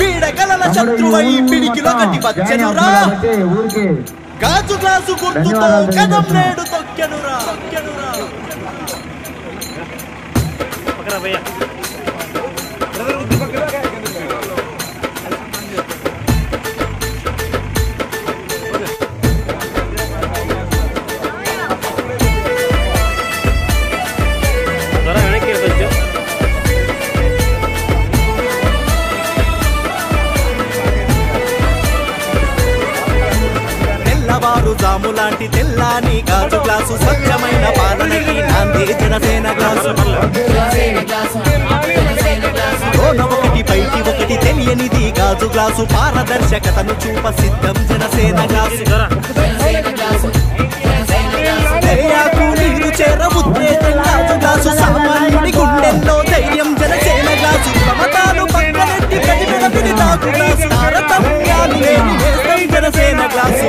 పీడకలల శత్రువై పిడికిలో కట్టి వచ్చెనురా గాజు గ్లాసు గుర్తుతో కదం. నేడు తొక్కెనురా తొక్కెనురా. తెల్లవారు జాము లాంటి తెల్లాని గాజు గ్లాసు. స్వచ్ఛమైన పాలనకి నాంది జనసేన గ్లాసు. లోన ఒకటి పైకి ఒకటి తెలియనిది గాజు గ్లాసు. పారదర్శకతను చూప సిద్ధం జనసేన గ్లాసు. నీరు చేర ఉద్రేకం గాజు గ్లాసు. సామాన్యుడి గుండెల్లో ధైర్యం జనసేన గ్లాసు. సమతాలు పక్కనెట్టి ప్రతిభ తాకు glass. Janasena glass.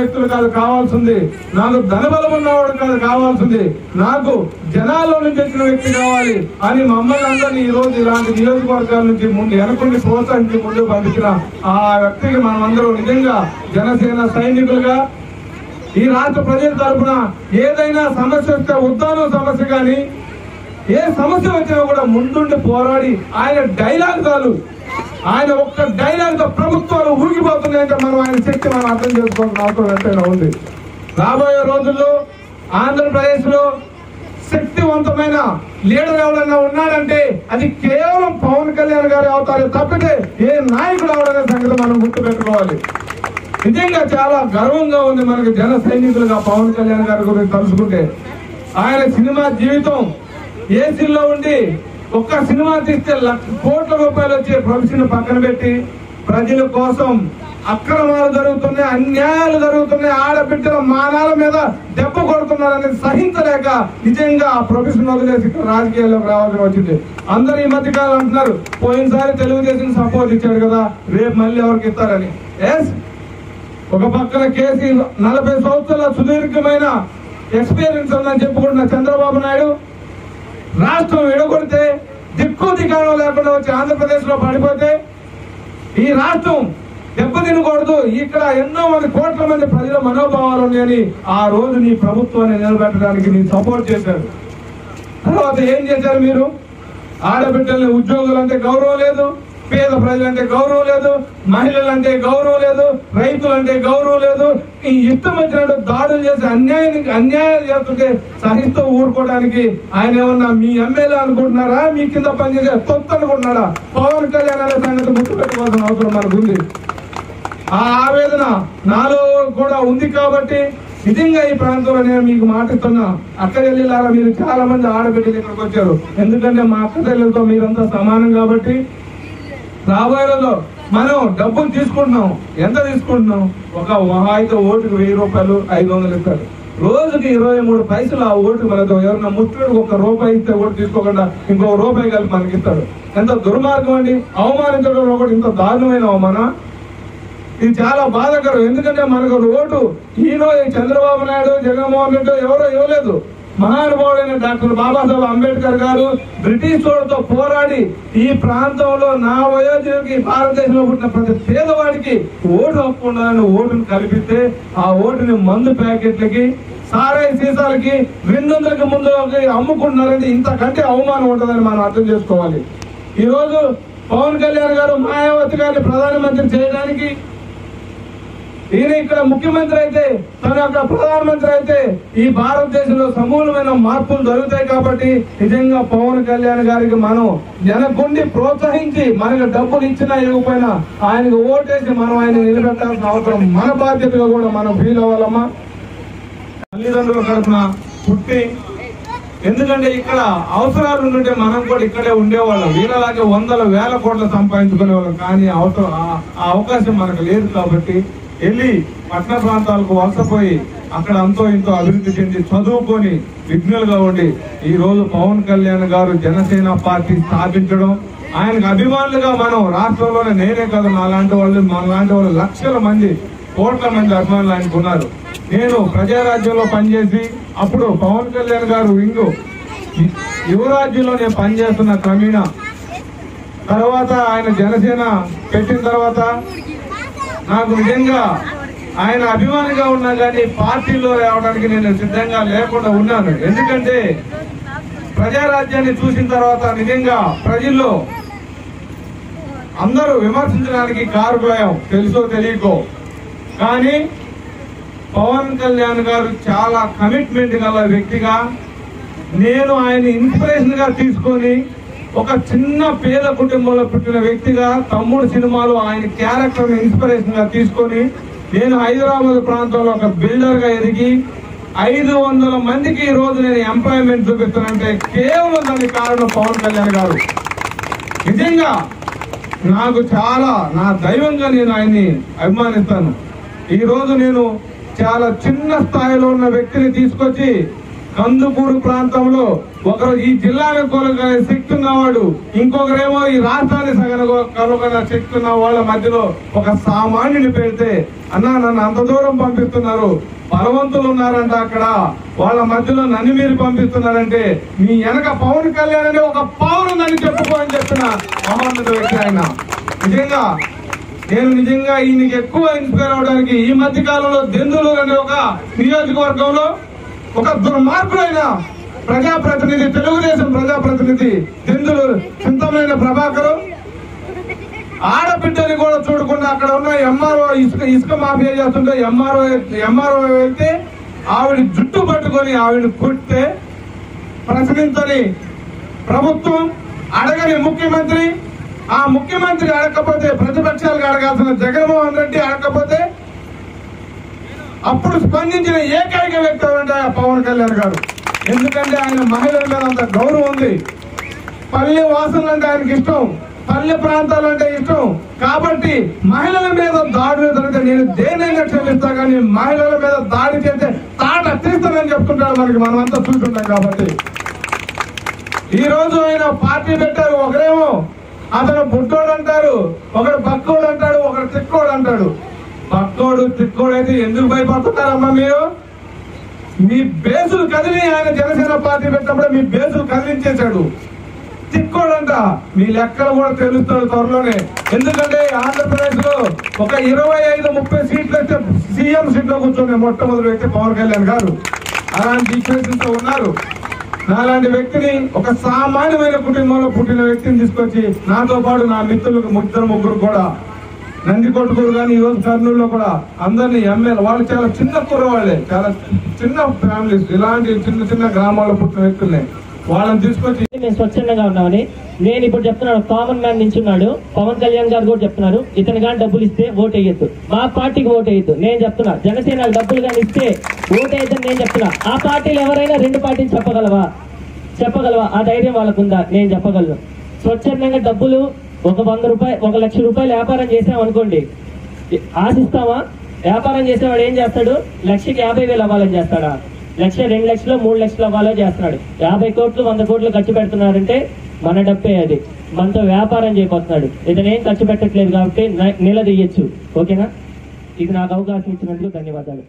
వ్యక్తులు కాదు కావాల్సింది. నాకు ధనబలం ఉన్నవాడు కాదు కావాల్సింది. నాకు జనాల్లో నుంచి వచ్చిన వ్యక్తి కావాలి అని మమ్మల్ని అందరినీ ఈ రోజు ఇలాంటి నియోజకవర్గాల నుంచి ముందు వెనకుండి ప్రోత్సహించి ముందు పంపించిన ఆ వ్యక్తికి మనం అందరూ నిజంగా జనసేన సైనికులుగా ఈ రాష్ట్ర ప్రజల తరపున ఏదైనా సమస్య వస్తే ఉద్దానం సమస్య కానీ ఏ సమస్య వచ్చినా కూడా ముందుండి పోరాడి ఆయన డైలాగ్ చాలు. ఆయన ఒక్క డైలాగ్తో ప్రభుత్వాలు ఊగిపోతున్నాయంటే మనం ఆయన శక్తి మనం అర్థం చేసుకోవాల్సిన అవసరం ఎంతైనా ఉంది. రాబోయే రోజుల్లో ఆంధ్రప్రదేశ్లో శక్తివంతమైన లీడర్ ఎవరైనా ఉన్నాడంటే అది కేవలం పవన్ కళ్యాణ్ గారు అవుతారు తప్పితే ఏ నాయకుడు అవడనే సంగతి మనం గుర్తుపెట్టుకోవాలి. నిజంగా చాలా గర్వంగా ఉంది మనకి జన సైనికులుగా పవన్ కళ్యాణ్ గారి గురించి తలుచుకుంటే. ఆయన సినిమా జీవితం ఏసీలో ఉండి ఒక్క సినిమా తీస్తే లక్ష కోట్ల రూపాయలు వచ్చే ప్రొఫెషన్ పక్కన పెట్టి ప్రజల కోసం అక్రమాలు జరుగుతున్నాయి అన్యాయాలు జరుగుతున్నాయి ఆడబిడ్డల మానాల మీద దెబ్బ కొడుతున్నారని సహించలేక నిజంగా ఆ ప్రొఫెషన్ వదిలేసి రాజకీయాల్లోకి రావాల్సి వచ్చింది. అందరూ ఈ మధ్య కాలం అంటున్నారు పోయినసారి తెలుగుదేశం సపోర్ట్ ఇచ్చాడు కదా రేపు మళ్ళీ ఎవరికి ఇస్తారని. ఎస్ ఒక పక్కన కేసీ నలభై సంవత్సరాల సుదీర్ఘమైన ఎక్స్పీరియన్స్ ఉందని చెప్పుకుంటున్న చంద్రబాబు నాయుడు రాష్ట్రం విడగొడితే దిక్కు దిగాణం లేకుండా వచ్చి ఆంధ్రప్రదేశ్లో పడిపోతే ఈ రాష్ట్రం దెబ్బతినకూడదు. ఇక్కడ ఎన్నో మంది కోట్ల మంది ప్రజల మనోభావాలు ఉన్నాయని ఆ రోజు నీ ప్రభుత్వాన్ని నిలబెట్టడానికి నేను సపోర్ట్ చేశారు. తర్వాత ఏం చేశారు మీరు? ఆడబిడ్డల్ని ఉద్యోగులంటే గౌరవం లేదు. పేద ప్రజలంటే గౌరవం లేదు మహిళలంటే గౌరవం లేదు రైతులంటే గౌరవం లేదు. ఈ యుద్ధం వచ్చినట్టు దాడులు చేసి అన్యాయానికి అన్యాయాలు చేస్తుంటే సహిస్తూ ఊరుకోవడానికి ఆయన ఏమన్నా మీ ఎమ్మెల్యే అనుకుంటున్నారా? మీ కింద పనిచేసే తొత్తు అనుకుంటున్నారా పవన్ కళ్యాణ్ అనే సంగతి గుర్తుపెట్టుకోవాల్సిన అవసరం మనకు ఉంది ఆ ఆవేదన నాలో కూడా ఉంది కాబట్టి నిజంగా ఈ ప్రాంతంలో నేను మీకు మాటిస్తున్నా అక్క చెల్లెలారా మీరు చాలా మంది ఆడబిడ్డలు ఇక్కడికి వచ్చారు. ఎందుకంటే మా అక్క చెల్లెలతో మీరంతా సమానం కాబట్టి రాబోయే రోజుల్లో మనం డబ్బులు తీసుకుంటున్నాం. ఎంత తీసుకుంటున్నాం? ఒక అయితే ఓటుకు వెయ్యి రూపాయలు ఐదు వందలు ఇస్తారు. రోజుకి ఇరవై మూడు పైసలు ఆ ఓటు మనతో ఎవరన్నా ముట్టుడికి ఒక రూపాయి ఇస్తే ఓటు తీసుకోకుండా ఇంకో రూపాయి కలిపి మనకి ఇస్తాడు. ఎంత దుర్మార్గం అండి. అవమానించడం ఒకటి ఇంత దారుణమైన అవమానం. ఇది చాలా బాధాకరం. ఎందుకంటే మనకు ఓటు ఈయన చంద్రబాబు నాయుడు జగన్మోహన్ రెడ్డి ఎవరో ఇవ్వలేదు. మహానుభావుడైన డాక్టర్ బాబాసాహెబ్ అంబేద్కర్ గారు బ్రిటిష్ వాళ్ళతో పోరాడి ఈ ప్రాంతంలో నా వయోజనకి భారతదేశంలో పుట్టిన ప్రతి పేదవాడికి ఓటు హక్కు ఉండాలని ఓటును కల్పిస్తే ఆ ఓటుని మందు ప్యాకెట్లకి సారాయి సీసాలకి విందులకు ముందు అమ్ముకుంటున్నారంటే ఇంతకంటే అవమానం ఉంటుందని మనం అర్థం చేసుకోవాలి. ఈ పవన్ కళ్యాణ్ గారు మాయావతి గారిని ప్రధానమంత్రి చేయడానికి ఈయన ఇక్కడ ముఖ్యమంత్రి అయితే తన యొక్క ప్రధానమంత్రి అయితే ఈ భారతదేశంలో సమూలమైన మార్పులు జరుగుతాయి కాబట్టి నిజంగా పవన్ కళ్యాణ్ గారికి మనం జనకుండి ప్రోత్సహించి మనకు డబ్బులు ఇచ్చినా ఇవ్వకపోయినా ఆయనకు ఓటేసి మనం ఆయన నిలబెట్టాల్సిన అవసరం మన బాధ్యతగా కూడా మనం ఫీల్ అవ్వాలమ్మా. తల్లిదండ్రుల తరఫున పుట్టి ఎందుకంటే ఇక్కడ అవసరాలు ఉంటే మనం కూడా ఇక్కడే ఉండేవాళ్ళం. వీళ్ళలాగే వందల వేల కోట్లు సంపాదించుకునే వాళ్ళం కానీ అవసరం ఆ- ఆ అవకాశం మనకు లేదు కాబట్టి వెళ్ళి పట్టణ ప్రాంతాలకు వలసపోయి అక్కడ అంతో ఇంతో అభివృద్ధి చెంది చదువుకొని విఘ్నులుగా ఉండి ఈ రోజు పవన్ కళ్యాణ్ గారు జనసేన పార్టీ స్థాపించడం ఆయనకు అభిమానులుగా మనం రాష్ట్రంలోనే నేనే కాదు నాలాంటి వాళ్ళు మనలాంటి వాళ్ళు లక్షల మంది కోట్ల మంది అభిమానులు ఆయనకు ఉన్నారు. నేను ప్రజారాజ్యంలో పనిచేసి అప్పుడు పవన్ కళ్యాణ్ గారు ఇంగు యువరాజ్యంలో నేను పనిచేస్తున్న క్రమేణ తర్వాత ఆయన జనసేన పెట్టిన తర్వాత నాకు నిజంగా ఆయన అభిమానిగా ఉన్నా కానీ పార్టీలో రావడానికి నేను సిద్ధంగా లేకుండా ఉన్నాను. ఎందుకంటే ప్రజారాజ్యాన్ని చూసిన తర్వాత నిజంగా ప్రజల్లో అందరూ విమర్శించడానికి కారుపోయాం తెలుసో తెలియకో. కానీ పవన్ కళ్యాణ్ గారు చాలా కమిట్మెంట్ గల వ్యక్తిగా నేను ఆయన ఇన్స్పిరేషన్గా తీసుకొని ఒక చిన్న పేద కుటుంబంలో పుట్టిన వ్యక్తిగా తమ్ముడు సినిమాలో ఆయన క్యారెక్టర్ ఇన్స్పిరేషన్గా తీసుకొని నేను హైదరాబాద్ ప్రాంతంలో ఒక బిల్డర్గా ఎదిగి ఐదు వందల మందికి ఈ రోజు నేను ఎంప్లాయ్మెంట్ చూపిస్తానంటే కేవలం దానికి కారణం పవన్ కళ్యాణ్ గారు. నిజంగా నాకు చాలా నా దైవంగా నేను ఆయన్ని అభిమానిస్తాను. ఈ రోజు నేను చాలా చిన్న స్థాయిలో ఉన్న వ్యక్తిని తీసుకొచ్చి కందుకూరు ప్రాంతంలో ఒకరు ఈ జిల్లాను కొలగ శక్తి ఉన్నవాడు ఇంకొకరేమో ఈ రాష్ట్రాన్ని సగన శక్తి ఉన్న వాళ్ళ మధ్యలో ఒక సామాన్యుని పెడితే అన్నా నన్ను అంత దూరం పంపిస్తున్నారు బలవంతులు ఉన్నారంట అక్కడ వాళ్ళ మధ్యలో నన్ను మీరు పంపిస్తున్నారంటే మీ వెనక పవన్ కళ్యాణ్ అనే ఒక పవన్ ఉందని చెప్పుకో అని చెప్పిన మహోన్నత వ్యక్తి ఆయన. నిజంగా నేను నిజంగా ఈయనకి ఎక్కువ ఇన్స్పైర్ అవడానికి ఈ మధ్య కాలంలో దెందులూరు అనే ఒక నియోజకవర్గంలో ఒక దుర్మార్గుడైన ప్రజాప్రతినిధి తెలుగుదేశం ప్రజాప్రతినిధి దిందులు చింతమైన ప్రభాకరు. ఆడబిడ్డని కూడా చూడకుండా అక్కడ ఉన్న ఎంఆర్ఓ ఇసుక ఇసుక మాఫియా చేస్తుంటే ఎంఆర్ఓ ఎంఆర్ఓ వెళ్తే ఆవిడ జుట్టు పట్టుకొని ఆవిడ కొట్టే ప్రశ్నించని ప్రభుత్వం అడగని ముఖ్యమంత్రి ఆ ముఖ్యమంత్రి అడగకపోతే ప్రతిపక్షాలకు అడగాల్సిన జగన్మోహన్ రెడ్డి అడగకపోతే అప్పుడు స్పందించిన ఏకైక వ్యక్తి ఎవరంటే పవన్ కళ్యాణ్ గారు. ఎందుకంటే ఆయన మహిళల మీద అంత గౌరవం ఉంది. పల్లె వాసనలు అంటే ఆయనకి ఇష్టం. పల్లె ప్రాంతాలు అంటే ఇష్టం. కాబట్టి మహిళల మీద దాడులు జరిగితే నేను దేనైనా క్షమిస్తా కానీ మహిళల మీద దాడి చేస్తే తాట తీస్తానని చెప్తుంటాడు మనకి మనం చూస్తుంటాం కాబట్టి. ఈ రోజు ఆయన పార్టీ పెట్టారు ఒకరేమో. అతను బుడ్డోడు అంటారు ఒకడు బక్కోడు అంటాడు ఒకడు తిక్కోడు అంటాడు. బక్కోడు తిక్కోడు అయితే ఎందుకు భయపడుతున్నారమ్మా మీరు? మీ బేసులు కదిలి ఆయన జనసేన పార్టీ పెట్టినప్పుడు మీ బేసులు కదిలించేశాడు. తిక్కోడంట మీ లెక్కలు కూడా తెలుస్తుంది త్వరలోనే. ఎందుకంటే ఆంధ్రప్రదేశ్లో ఒక ఇరవై ఐదు ముప్పై సీట్లు అయితే సీఎం సీట్లో కూర్చొని మొట్టమొదటి వ్యక్తి పవన్ కళ్యాణ్ గారు. అలాంటి ఈక్వేషన్స్ ఉన్నారు. నాలాంటి వ్యక్తిని ఒక సామాన్యమైన కుటుంబంలో పుట్టిన వ్యక్తిని తీసుకొచ్చి నాతో పాటు నా మిత్రులకు ముగ్గురు ముగ్గురు కూడా నంది కానీ ఈరోజు కర్నూలులో కూడా అందరినీ ఎమ్మెల్యే వాళ్ళు చాలా చిన్న కుర్రవాళ్ళే. చాలా చిన్న ఫ్యామిలీస్. ఇలాంటి చిన్న చిన్న గ్రామాల్లో పుట్టిన వ్యక్తులనే వాళ్ళని తీసుకొచ్చి మేము స్వచ్ఛందంగా ఉన్నామని. నేను ఇప్పుడు చెప్తున్నాను కామన్ మ్యాన్ నించున్నాడు పవన్ కళ్యాణ్ గారు కూడా చెప్తున్నారు ఇతను కానీ డబ్బులు ఇస్తే ఓట్ వేయద్దు మా పార్టీకి ఓట్ వేయద్దు నేను చెప్తున్నా జనసేన డబ్బులు కానీ ఇస్తే ఓట్ వేయద్దని నేను చెప్తున్నా. ఆ పార్టీలు ఎవరైనా రెండు పార్టీలు చెప్పగలవా? చెప్పగలవా? ఆ ధైర్యం వాళ్ళకు ఉందా నేను చెప్పగలను. స్వచ్ఛందంగా డబ్బులు ఒక వంద రూపాయ ఒక లక్ష రూపాయలు వ్యాపారం చేసాం అనుకోండి ఆశిస్తామా వ్యాపారం చేసేవాడు ఏం చేస్తాడు? లక్షకి యాభై వేలు అవ్వాలని చేస్తాడా? లక్ష రెండు లక్షలు మూడు లక్షలు అవ్వాలో చేస్తున్నాడు. యాభై కోట్లు వంద కోట్లు ఖర్చు పెడుతున్నారంటే మన డబ్బే అది. మనతో వ్యాపారం చేయబోతున్నాడు. ఇతను ఏం ఖర్చు పెట్టట్లేదు కాబట్టి నిలదీయచ్చు. ఓకేనా? ఇది నాకు అవకాశం ఇచ్చినందుకు ధన్యవాదాలు.